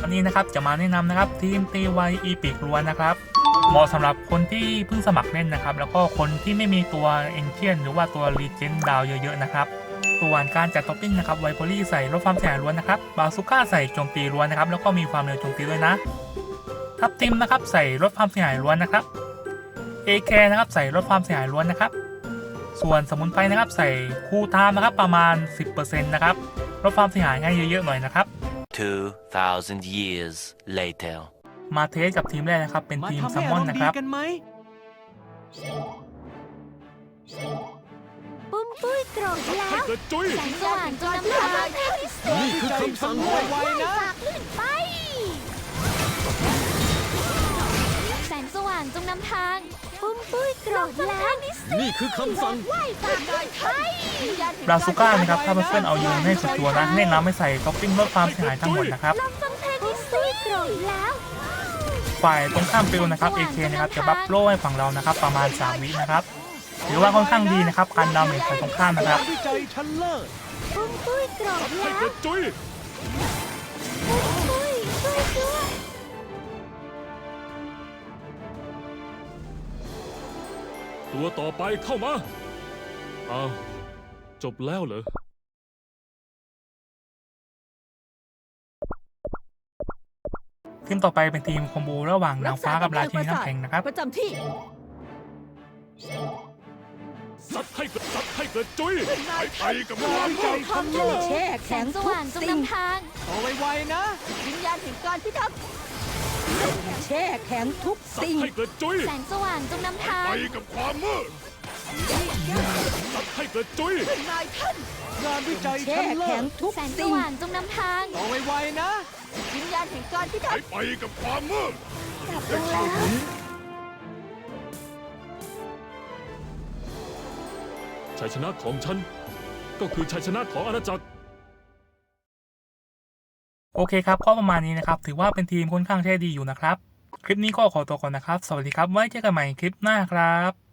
วันนี้นะครับจะมาแนะนำนะครับทีมตีไวอีพิกล้วนนะครับเหมาะสำหรับคนที่เพิ่งสมัครเล่นนะครับ แล้วก็คนที่ไม่มีตัวเอ็นเทียนหรือว่าตัวรีเจนดาวเยอะๆนะครับส่วนการจัดท็อปปิ้งนะครับไวโพลี่ใส่ลดความเสียหายล้วนนะครับบาซูก้าใส่โจมตีล้วนนะครับแล้วก็มีความเร็วโจมตีด้วยนะทับทิมนะครับใส่ลดความเสียหายล้วนนะครับ AK นะครับใส่ลดความเสียหายล้วนนะครับ ส่วนสมุนไพรนะครับใส่คูลไทม์นะครับประมาณ 10%นะครับลดความเสียหายให้เยอะๆหน่อยนะครับ 2,000 years later. มาเทสกับทีมแรกนะครับ เป็นมาทีมทำแซให้มมอาอนรมณ์นะดีครับกันไหมปุ้มปุ้ยโกรธแล้ว เกิดจุ้ยแสงสว่างจนนำทางที่สุดนี่คือคำสั่งไวๆนะฝากลื่นไป แสงสว่างจงนำทาง ปุ้มปุ้ยโกรธแล้ว นี่คือคำสั่งไหวฝากลื่นไปบราซูก้านะครับถ้าเพื่อนๆเอายูนให้สุดตัวนะแนะนำให้ใส่ท็อปปิ้งลดความเสียหายทั้งหมดนะครับลองฟังเพลงที่สุดโกรธแล้วฝ่ายตรงข้ามฟิลนะครับ AK นะครับจะบัฟโล่ให้ฝั่งเรานะครับ ประมาณ 3 วินะครับถือว่าค่อนข้างดีนะครับการดาเมจฝ่ายตรงข้ามนะครับงานวิจัยชั้นเลิศปุ้มปุ้ยโกรธแล้ว ตัวต่อไปเข้ามาอ้าวจบแล้วเหรอ ทีมต่อไปเป็นทีมคอมโบระหว่างนางฟ้ากับราชินีน้ำแข็งนะครับ ประจำที่ ซัดให้เกิดซัดให้เกิดจุ้ยไปไปกับความวิจัยชั้นเลิศแช่แสแข็งงสทุกว่างจงสิ่งนำทางเอาไวๆนะ วิญญาณแห่งการพิทักษ์ แช่แข็งทุกซัดสิ่ง ให้เกิดจุ้ยแสงสว่างจงนำทางไปกับความมืดซัดให้เกิดจุ้ยนายท่านงานวิจัยแช่ชั้นเลิแข็งศทุกแสงสสิ่ง ว่างจงนำทางเอาไวๆนะ วิญญาณแห่งการพิไปทักษ์ไปกับความมืดชัยชนะของฉัน ก็คือชัยชนะของอาณาจักร โอเคครับก็ประมาณนี้นะครับ ถือว่าเป็นทีมค่อนข้างแท่ดีอยู่นะครับ คลิปนี้ก็ขอตัวก่อนนะครับ สวัสดีครับ ไว้เจอกันใหม่คลิปหน้าครับ